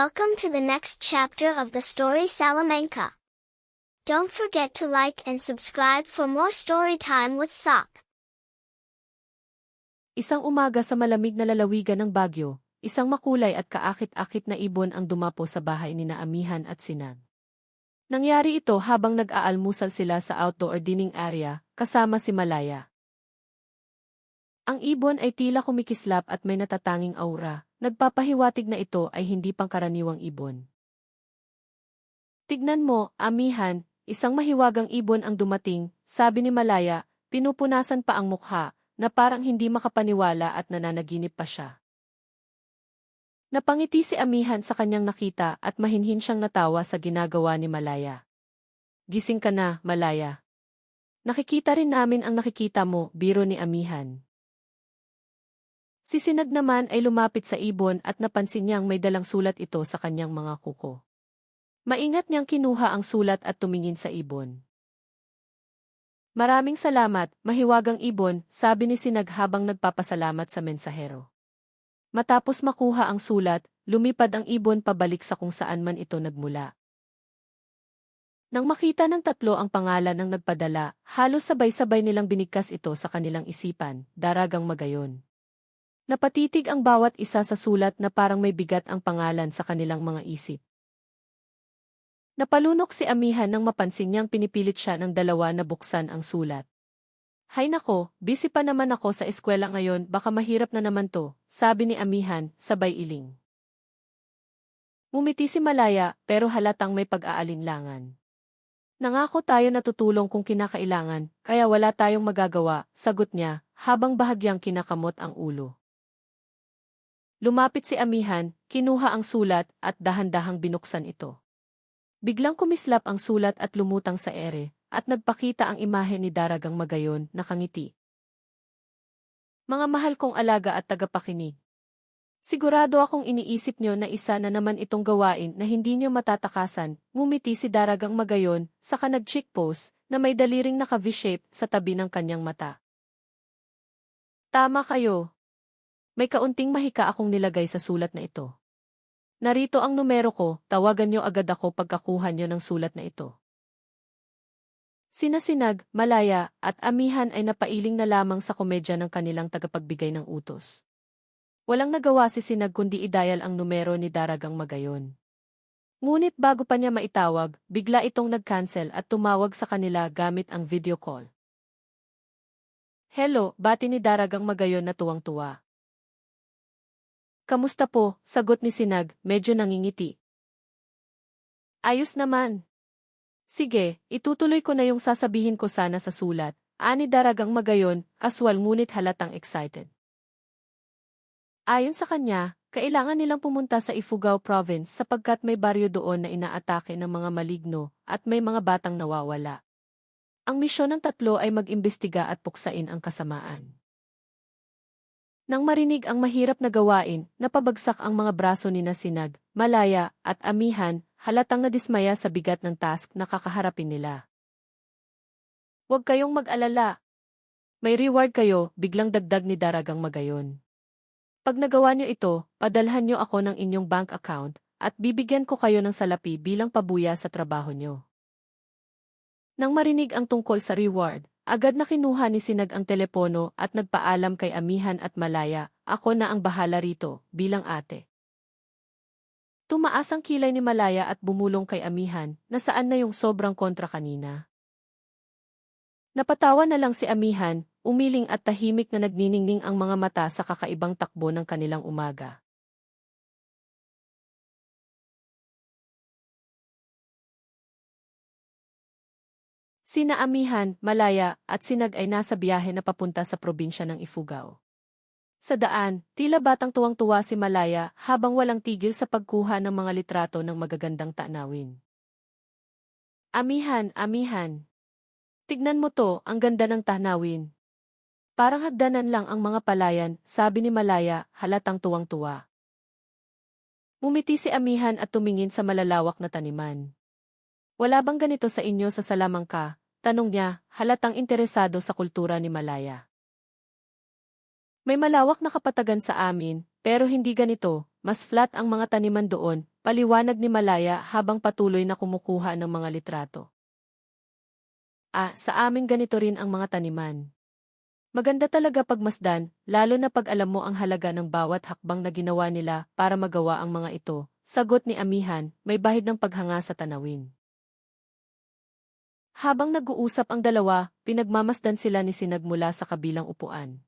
Welcome to the next chapter of the story Salamanca. Don't forget to like and subscribe for more story time with Sock. Isang umaga sa malamig na lalawigan ng Bagyo, isang makulay at kaakit-akit na ibon ang dumapo sa bahay ni Naamihan at Sinag. Nangyari ito habang nag-aalmusal sila sa outdoor dining area, kasama si Malaya. Ang ibon ay tila kumikislap at may natatanging aura, nagpapahiwatig na ito ay hindi pangkaraniwang ibon. Tignan mo, Amihan, isang mahiwagang ibon ang dumating, sabi ni Malaya, pinupunasan pa ang mukha, na parang hindi makapaniwala at nananaginip pa siya. Napangiti si Amihan sa kanyang nakita at mahinhin siyang natawa sa ginagawa ni Malaya. Gising ka na, Malaya. Nakikita rin namin ang nakikita mo, biro ni Amihan. Si Sinag naman ay lumapit sa ibon at napansin niyang may dalang sulat ito sa kanyang mga kuko. Maingat niyang kinuha ang sulat at tumingin sa ibon. Maraming salamat, mahiwagang ibon, sabi ni Sinag habang nagpapasalamat sa mensahero. Matapos makuha ang sulat, lumipad ang ibon pabalik sa kung saan man ito nagmula. Nang makita ng tatlo ang pangalan ng nagpadala, halos sabay-sabay nilang binigkas ito sa kanilang isipan, daragang magayon. Napatitig ang bawat isa sa sulat na parang may bigat ang pangalan sa kanilang mga isip. Napalunok si Amihan nang mapansin niyang pinipilit siya ng dalawa na buksan ang sulat. Hay nako, busy pa naman ako sa eskwela ngayon, baka mahirap na naman to, sabi ni Amihan, sabay iling. Mumiti si Malaya, pero halatang may pag-aalinlangan. Nangako tayo na tutulong kung kinakailangan, kaya wala tayong magagawa, sagot niya, habang bahagyang kinakamot ang ulo. Lumapit si Amihan, kinuha ang sulat, at dahan-dahang binuksan ito. Biglang kumislap ang sulat at lumutang sa ere, at nagpakita ang imahe ni Daragang Magayon na kangiti. Mga mahal kong alaga at tagapakinig. Sigurado akong iniisip nyo na isa na naman itong gawain na hindi nyo matatakasan, ngumiti si Daragang Magayon, saka nag-chick pose, na may daliring naka V-shape sa tabi ng kanyang mata. Tama kayo. May kaunting mahika akong nilagay sa sulat na ito. Narito ang numero ko, tawagan nyo agad ako pagkakuha nyo ng sulat na ito. Sinasinag, Malaya, at Amihan ay napailing na lamang sa komedya ng kanilang tagapagbigay ng utos. Walang nagawa si Sinag kundi idayal ang numero ni Daragang Magayon. Ngunit bago pa niya maitawag, bigla itong nag-cancel at tumawag sa kanila gamit ang video call. Hello, bati ni Daragang Magayon na tuwang-tuwa. Kamusta po, sagot ni Sinag, medyo nangingiti. Ayos naman, Sige, itutuloy ko na yung sasabihin ko sana sa sulat. Ani daragang magayon, aswal ngunit halatang excited. Ayon sa kanya, kailangan nilang pumunta sa Ifugao Province sapagkat may baryo doon na inaatake ng mga maligno at may mga batang nawawala. Ang misyon ng tatlo ay mag-imbestiga at puksain ang kasamaan. Nang marinig ang mahirap na gawain, napabagsak ang mga braso ni Nasinag, Malaya, at Amihan, halatang nadismaya sa bigat ng task na kakaharapin nila. Huwag kayong mag-alala. May reward kayo, biglang dagdag ni Daragang Magayon. Pag nagawa niyo ito, padalhan niyo ako ng inyong bank account, at bibigyan ko kayo ng salapi bilang pabuya sa trabaho niyo. Nang marinig ang tungkol sa reward, agad na kinuha ni Sinag ang telepono at nagpaalam kay Amihan at Malaya, ako na ang bahala rito, bilang ate. Tumaas ang kilay ni Malaya at bumulong kay Amihan, na saan na yung sobrang kontra kanina. Napatawa na lang si Amihan, umiling at tahimik na nagniningning ang mga mata sa kakaibang takbo ng kanilang umaga. Sina Amihan, Malaya, at Sinag ay nasa biyahe na papunta sa probinsya ng Ifugao. Sa daan, tila batang tuwang-tuwa si Malaya habang walang tigil sa pagkuha ng mga litrato ng magagandang tanawin. Amihan, amihan. Tignan mo to, ang ganda ng tanawin. Parang hagdanan lang ang mga palayan, sabi ni Malaya, halatang tuwang-tuwa. Mumiti si Amihan at tumingin sa malalawak na taniman. Wala bang ganito sa inyo sa Salamangka? Tanong niya, halatang interesado sa kultura ni Malaya. May malawak na kapatagan sa amin, pero hindi ganito, mas flat ang mga taniman doon, paliwanag ni Malaya habang patuloy na kumukuha ng mga litrato. Ah, sa amin ganito rin ang mga taniman. Maganda talaga pagmasdan, lalo na pag alam mo ang halaga ng bawat hakbang na ginawa nila para magawa ang mga ito. Sagot ni Amihan, may bahid ng paghanga sa tanawin. Habang nag-uusap ang dalawa, pinagmamasdan sila ni Sinag mula sa kabilang upuan.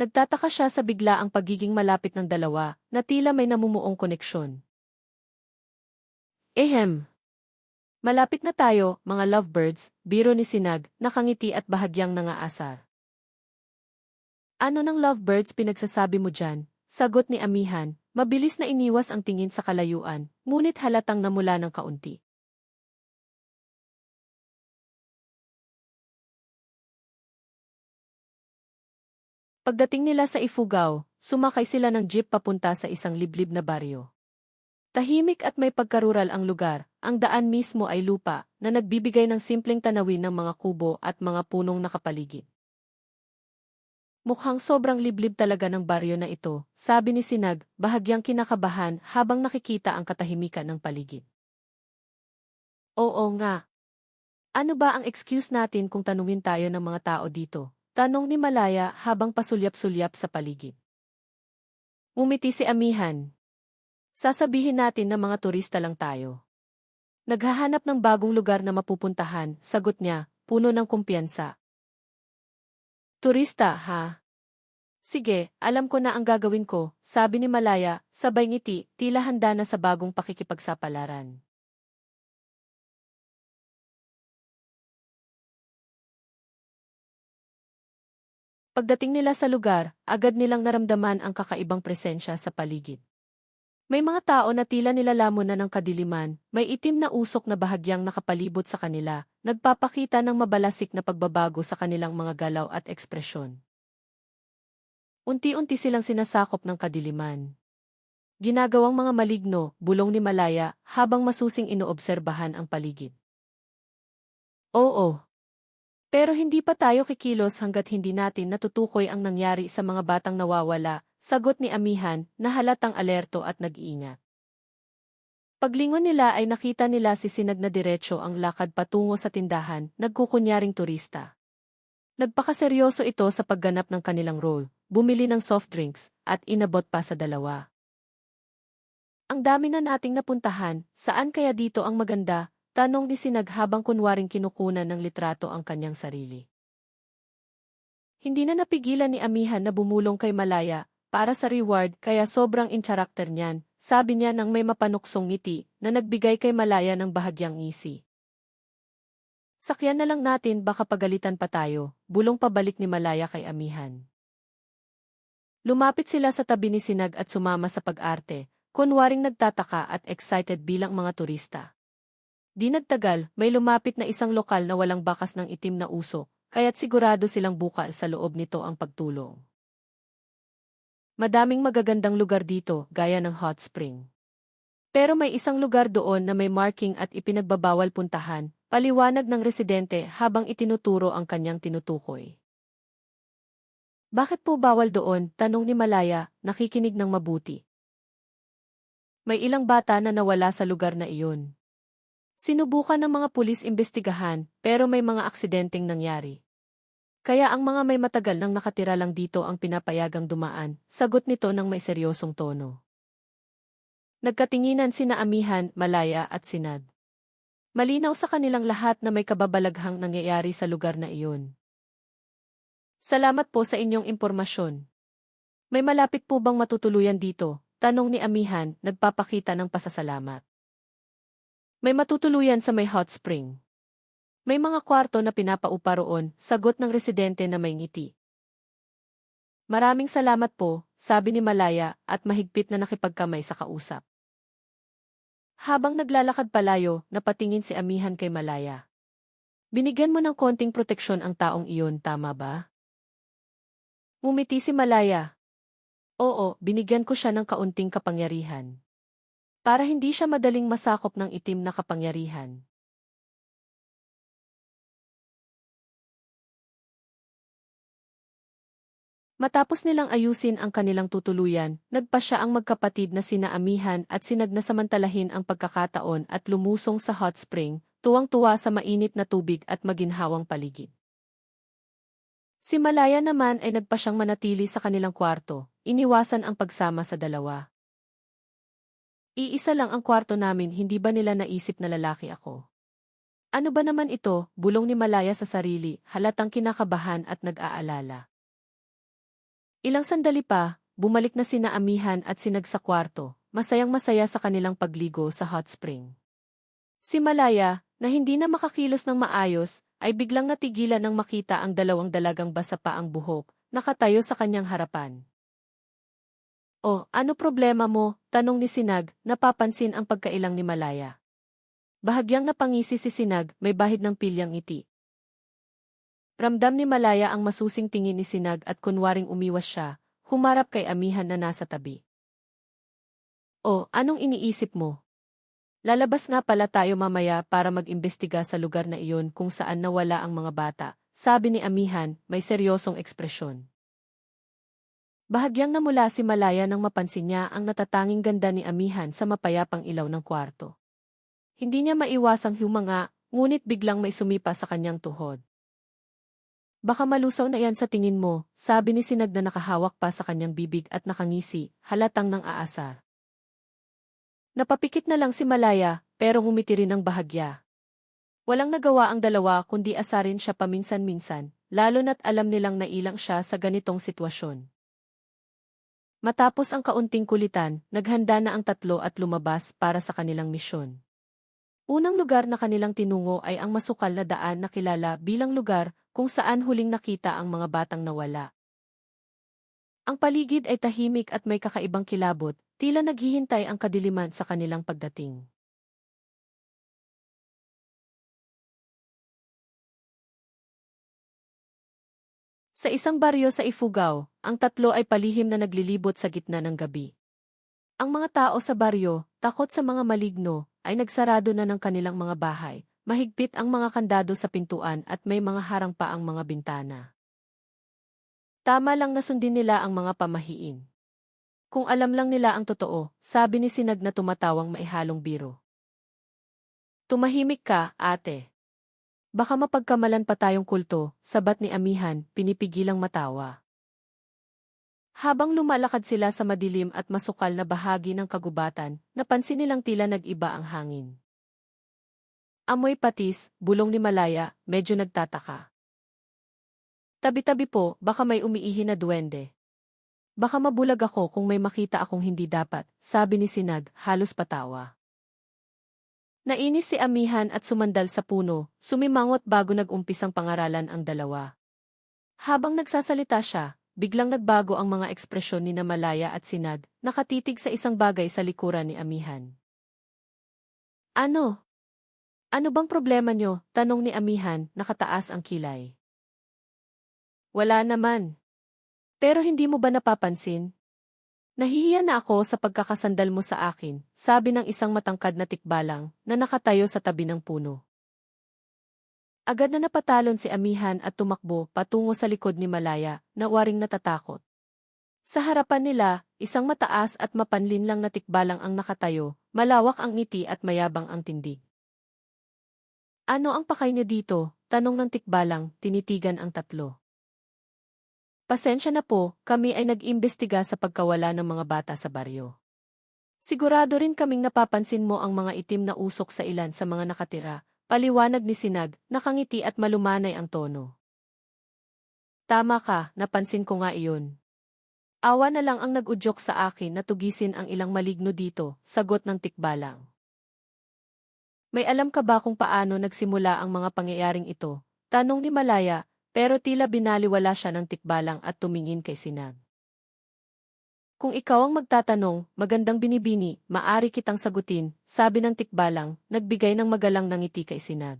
Nagtataka siya sa bigla ang pagiging malapit ng dalawa, na tila may namumuong koneksyon. Ehem. Malapit na tayo, mga lovebirds, biro ni Sinag, nakangiti at bahagyang nangaasar. Ano ng lovebirds pinagsasabi mo dyan? Sagot ni Amihan, mabilis na iniwas ang tingin sa kalayuan, ngunit halatang namula ng kaunti. Pagdating nila sa Ifugao, sumakay sila ng jeep papunta sa isang liblib na baryo. Tahimik at may pagkarural ang lugar, ang daan mismo ay lupa na nagbibigay ng simpleng tanawin ng mga kubo at mga punong nakapaligid. Mukhang sobrang liblib talaga ng baryo na ito, sabi ni Sinag, bahagyang kinakabahan habang nakikita ang katahimikan ng paligid. Oo nga. Ano ba ang excuse natin kung tanungin tayo ng mga tao dito? Tanong ni Malaya habang pasulyap-sulyap sa paligid. Umiti si Amihan. Sasabihin natin na mga turista lang tayo. Naghahanap ng bagong lugar na mapupuntahan, sagot niya, puno ng kumpiyansa. Turista, ha? Sige, alam ko na ang gagawin ko, sabi ni Malaya, sabay ngiti, tila handa na sa bagong pakikipagsapalaran. Pagdating nila sa lugar, agad nilang naramdaman ang kakaibang presensya sa paligid. May mga tao na tila nilalamon na ng kadiliman, may itim na usok na bahagyang nakapalibot sa kanila, nagpapakita ng mabalasik na pagbabago sa kanilang mga galaw at ekspresyon. Unti-unti silang sinasakop ng kadiliman. Ginagawang mga maligno, bulong ni Malaya, habang masusing inoobserbahan ang paligid. Oo, pero hindi pa tayo kikilos hanggat hindi natin natutukoy ang nangyari sa mga batang nawawala, sagot ni Amihan na halatang alerto at nag-iingat. Paglingon nila ay nakita nila si Sinag na diretso ang lakad patungo sa tindahan, nagkukunyaring turista. Nagpakaseryoso ito sa pagganap ng kanilang role, bumili ng soft drinks, at inabot pa sa dalawa. Ang dami na nating napuntahan, saan kaya dito ang maganda, Tanong ni Sinag habang kunwaring kinukunan ng litrato ang kanyang sarili. Hindi na napigilan ni Amihan na bumulong kay Malaya para sa reward kaya sobrang in character niyan, sabi niya nang may mapanuksong ngiti na nagbigay kay Malaya ng bahagyang ngisi. Sakyan na lang natin baka pagalitan pa tayo, bulong pabalik ni Malaya kay Amihan. Lumapit sila sa tabi ni Sinag at sumama sa pag-arte, kunwaring nagtataka at excited bilang mga turista. Di nagtagal, may lumapit na isang lokal na walang bakas ng itim na uso, kaya't sigurado silang bukal sa loob nito ang pagtulong. Madaming magagandang lugar dito, gaya ng hot spring. Pero may isang lugar doon na may marking at ipinagbabawal puntahan, paliwanag ng residente habang itinuturo ang kanyang tinutukoy. Bakit po bawal doon? Tanong ni Malaya, nakikinig ng mabuti. May ilang bata na nawala sa lugar na iyon. Sinubukan ng mga pulis imbestigahan, pero may mga aksidenteng nangyari. Kaya ang mga may matagal nang nakatira lang dito ang pinapayagang dumaan, sagot nito ng may seryosong tono. Nagkatinginan sina Amihan, Malaya at Sinad. Malinaw sa kanilang lahat na may kababalaghang nangyayari sa lugar na iyon. Salamat po sa inyong impormasyon. May malapit po bang matutuluyan dito? Tanong ni Amihan, nagpapakita ng pasasalamat. May matutuluyan sa may hot spring. May mga kwarto na pinapaupa roon, sagot ng residente na may ngiti. Maraming salamat po, sabi ni Malaya at mahigpit na nakipagkamay sa kausap. Habang naglalakad palayo, napatingin si Amihan kay Malaya. Binigyan mo ng konting proteksyon ang taong iyon, tama ba? Mumiti si Malaya. Oo, binigyan ko siya ng kaunting kapangyarihan para hindi siya madaling masakop ng itim na kapangyarihan. Matapos nilang ayusin ang kanilang tutuluyan, nagpa siya ang magkapatid na sina Amihan at Sinag na samantalahin ang pagkakataon at lumusong sa hot spring, tuwang-tuwa sa mainit na tubig at maginhawang paligid. Si Malaya naman ay nagpa siyang manatili sa kanilang kwarto, iniwasan ang pagsama sa dalawa. Iisa lang ang kwarto namin hindi ba nila naisip na lalaki ako? Ano ba naman ito, bulong ni Malaya sa sarili, halatang kinakabahan at nag-aalala. Ilang sandali pa, bumalik na sina Amihan at sinag sa kwarto, masayang masaya sa kanilang pagligo sa hot spring. Si Malaya, na hindi na makakilos ng maayos, ay biglang natigilan nang makita ang dalawang dalagang basa pa ang buhok, nakatayo sa kanyang harapan. O, ano problema mo? Tanong ni Sinag, napapansin ang pagkailang ni Malaya. Bahagyang napangisi si Sinag, may bahid ng pilyang ngiti. Ramdam ni Malaya ang masusing tingin ni Sinag at kunwaring umiwas siya, humarap kay Amihan na nasa tabi. O, anong iniisip mo? Lalabas nga pala tayo mamaya para mag-imbestiga sa lugar na iyon kung saan nawala ang mga bata, sabi ni Amihan, may seryosong ekspresyon. Bahagyang namula si Malaya nang mapansin niya ang natatanging ganda ni Amihan sa mapayapang ilaw ng kwarto. Hindi niya maiwasang humanga, ngunit biglang may sumipa sa kanyang tuhod. Baka malusaw na yan sa tingin mo, sabi ni Sinag na nakahawak pa sa kanyang bibig at nakangisi, halatang ng aasar. Napapikit na lang si Malaya, pero ngumiti rin ng bahagya. Walang nagawa ang dalawa kundi asarin siya paminsan-minsan, lalo na't alam nilang nailang siya sa ganitong sitwasyon. Matapos ang kaunting kulitan, naghanda na ang tatlo at lumabas para sa kanilang misyon. Unang lugar na kanilang tinungo ay ang masukal na daan na kilala bilang lugar kung saan huling nakita ang mga batang nawala. Ang paligid ay tahimik at may kakaibang kilabot, tila naghihintay ang kadiliman sa kanilang pagdating. Sa isang baryo sa Ifugao, ang tatlo ay palihim na naglilibot sa gitna ng gabi. Ang mga tao sa baryo, takot sa mga maligno, ay nagsarado na ng kanilang mga bahay, Mahigpit ang mga kandado sa pintuan at may mga harang pa ang mga bintana. Tama lang na sundin nila ang mga pamahiin. Kung alam lang nila ang totoo, sabi ni Sinag na tumatawang maihalong biro. Tumahimik ka, ate. Baka mapagkamalan pa tayong kulto, sabat ni Amihan, pinipigilang matawa. Habang lumalakad sila sa madilim at masukal na bahagi ng kagubatan, napansin nilang tila nag-iba ang hangin. Amoy patis, bulong ni Malaya, medyo nagtataka. Tabi-tabi po, baka may umiihi na duwende. Baka mabulag ako kung may makita akong hindi dapat, sabi ni Sinag, halos patawa. Nainis si Amihan at sumandal sa puno, sumimangot bago nag-umpisang pangaralan ang dalawa. Habang nagsasalita siya, biglang nagbago ang mga ekspresyon ni Namalaya at Sinag, nakatitig sa isang bagay sa likuran ni Amihan. Ano? Ano bang problema nyo? Tanong ni Amihan, nakataas ang kilay. Wala naman. Pero hindi mo ba napapansin? Nahihiya na ako sa pagkakasandal mo sa akin, sabi ng isang matangkad na tikbalang na nakatayo sa tabi ng puno. Agad na napatalon si Amihan at tumakbo patungo sa likod ni Malaya na waring natatakot. Sa harapan nila, isang mataas at mapanlin lang na tikbalang ang nakatayo, malawak ang ngiti at mayabang ang tindig. Ano ang pakay niyo dito? Tanong ng tikbalang, tinitigan ang tatlo. Pasensya na po, kami ay nag-imbestiga sa pagkawala ng mga bata sa baryo. Sigurado rin kaming napapansin mo ang mga itim na usok sa ilan sa mga nakatira, paliwanag ni Sinag, nakangiti at malumanay ang tono. Tama ka, napansin ko nga iyon. Awa na lang ang nag-udyok sa akin na tugisin ang ilang maligno dito, sagot ng tikbalang. May alam ka ba kung paano nagsimula ang mga pangyayaring ito? Tanong ni Malaya, pero tila binaliwala siya ng tikbalang at tumingin kay Sinag. Kung ikaw ang magtatanong, magandang binibini, maari kitang sagutin, sabi ng tikbalang, nagbigay ng magalang ng ngiti kay Sinag.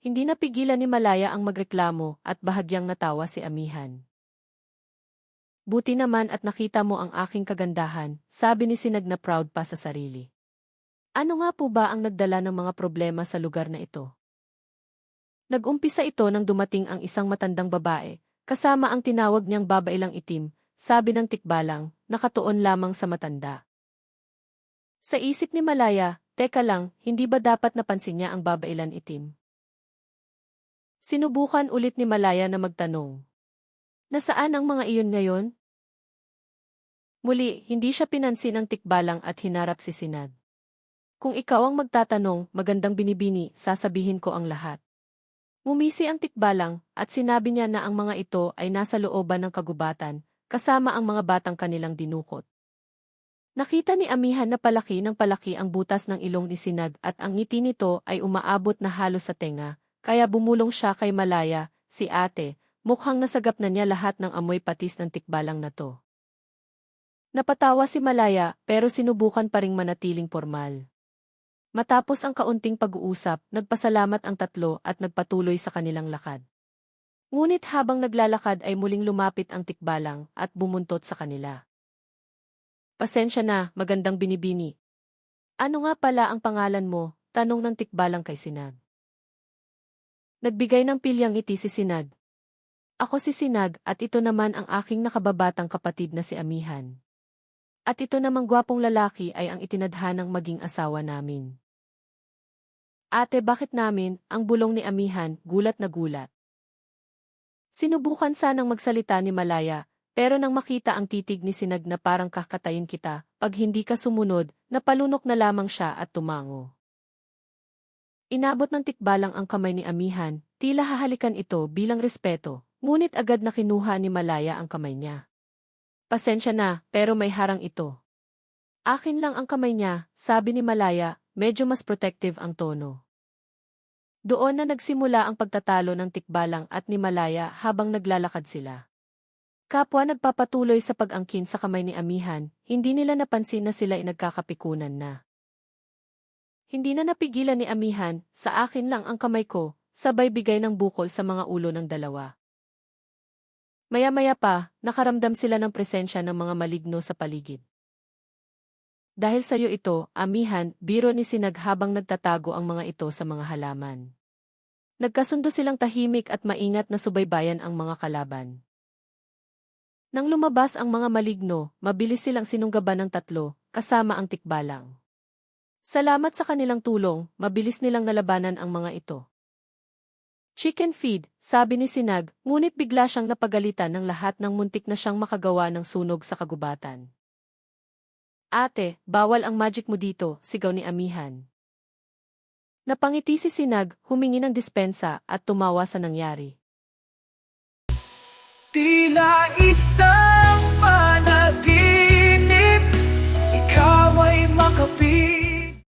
Hindi napigilan ni Malaya ang magreklamo at bahagyang natawa si Amihan. Buti naman at nakita mo ang aking kagandahan, sabi ni Sinag na proud pa sa sarili. Ano nga po ba ang nagdala ng mga problema sa lugar na ito? Nag-umpisa ito nang dumating ang isang matandang babae, kasama ang tinawag niyang babailang itim, sabi ng tikbalang, nakatuon lamang sa matanda. Sa isip ni Malaya, teka lang, hindi ba dapat napansin niya ang babailan itim? Sinubukan ulit ni Malaya na magtanong. Nasaan ang mga iyon ngayon? Muli, hindi siya pinansin ng tikbalang at hinarap si Sinad. Kung ikaw ang magtatanong, magandang binibini, sasabihin ko ang lahat. Mumisi ang tikbalang at sinabi niya na ang mga ito ay nasa looban ng kagubatan, kasama ang mga batang kanilang dinukot. Nakita ni Amihan na palaki ng palaki ang butas ng ilong ni Sinag at ang ngiti nito ay umaabot na halos sa tenga, kaya bumulong siya kay Malaya, si ate, mukhang nasagap na niya lahat ng amoy patis ng tikbalang na to. Napatawa si Malaya pero sinubukan pa ring manatiling formal. Matapos ang kaunting pag-uusap, nagpasalamat ang tatlo at nagpatuloy sa kanilang lakad. Ngunit habang naglalakad ay muling lumapit ang tikbalang at bumuntot sa kanila. Pasensya na, magandang binibini. Ano nga pala ang pangalan mo? Tanong ng tikbalang kay Sinag. Nagbigay ng pilyang ngiti si Sinag. Ako si Sinag at ito naman ang aking nakababatang kapatid na si Amihan. At ito namang gwapong lalaki ay ang itinadhanang maging asawa namin. Ate bakit namin, ang bulong ni Amihan, gulat na gulat. Sinubukan sanang magsalita ni Malaya, pero nang makita ang titig ni Sinag na parang kakatayin kita, pag hindi ka sumunod, napalunok na lamang siya at tumango. Inabot ng tikbalang ang kamay ni Amihan, tila hahalikan ito bilang respeto, ngunit agad na kinuha ni Malaya ang kamay niya. Pasensya na, pero may harang ito. Akin lang ang kamay niya, sabi ni Malaya, medyo mas protective ang tono. Doon na nagsimula ang pagtatalo ng tikbalang at ni Malaya habang naglalakad sila. Kapwa nagpapatuloy sa pag-angkin sa kamay ni Amihan, hindi nila napansin na sila ay nagkakapikunan na. Hindi na napigilan ni Amihan, sa akin lang ang kamay ko, sabay bigay ng bukol sa mga ulo ng dalawa. Maya-maya pa, nakaramdam sila ng presensya ng mga maligno sa paligid. Dahil sa iyo ito, amihan, biro ni Sinag habang nagtatago ang mga ito sa mga halaman. Nagkasundo silang tahimik at maingat na subaybayan ang mga kalaban. Nang lumabas ang mga maligno, mabilis silang sinunggaban ng tatlo, kasama ang tikbalang. Salamat sa kanilang tulong, mabilis nilang nalabanan ang mga ito. Chicken feed, sabi ni Sinag, ngunit bigla siyang napagalitan ng lahat ng muntik na siyang makagawa ng sunog sa kagubatan. Ate, bawal ang magic mo dito, sigaw ni Amihan. Napangiti si Sinag, humingi ng dispensa at tumawa sa nangyari. Tila isang panaginip, ikaw ay makapit.